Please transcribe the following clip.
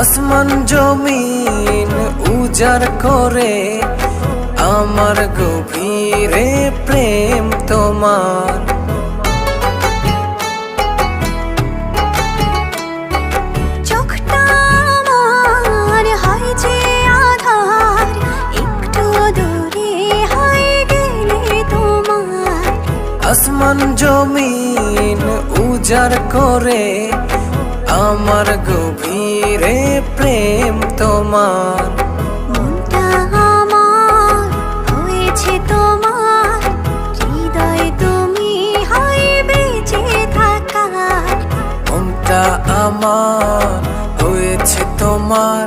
আসমান জমিন উজাড় করে আমার গভীরে প্রেম তোমার। আসমান জমিন উজাড় করে আমার হয় তোমার। আমার হয়েছে তোমার। তুমি থাকা আমার হয়েছে তোমার।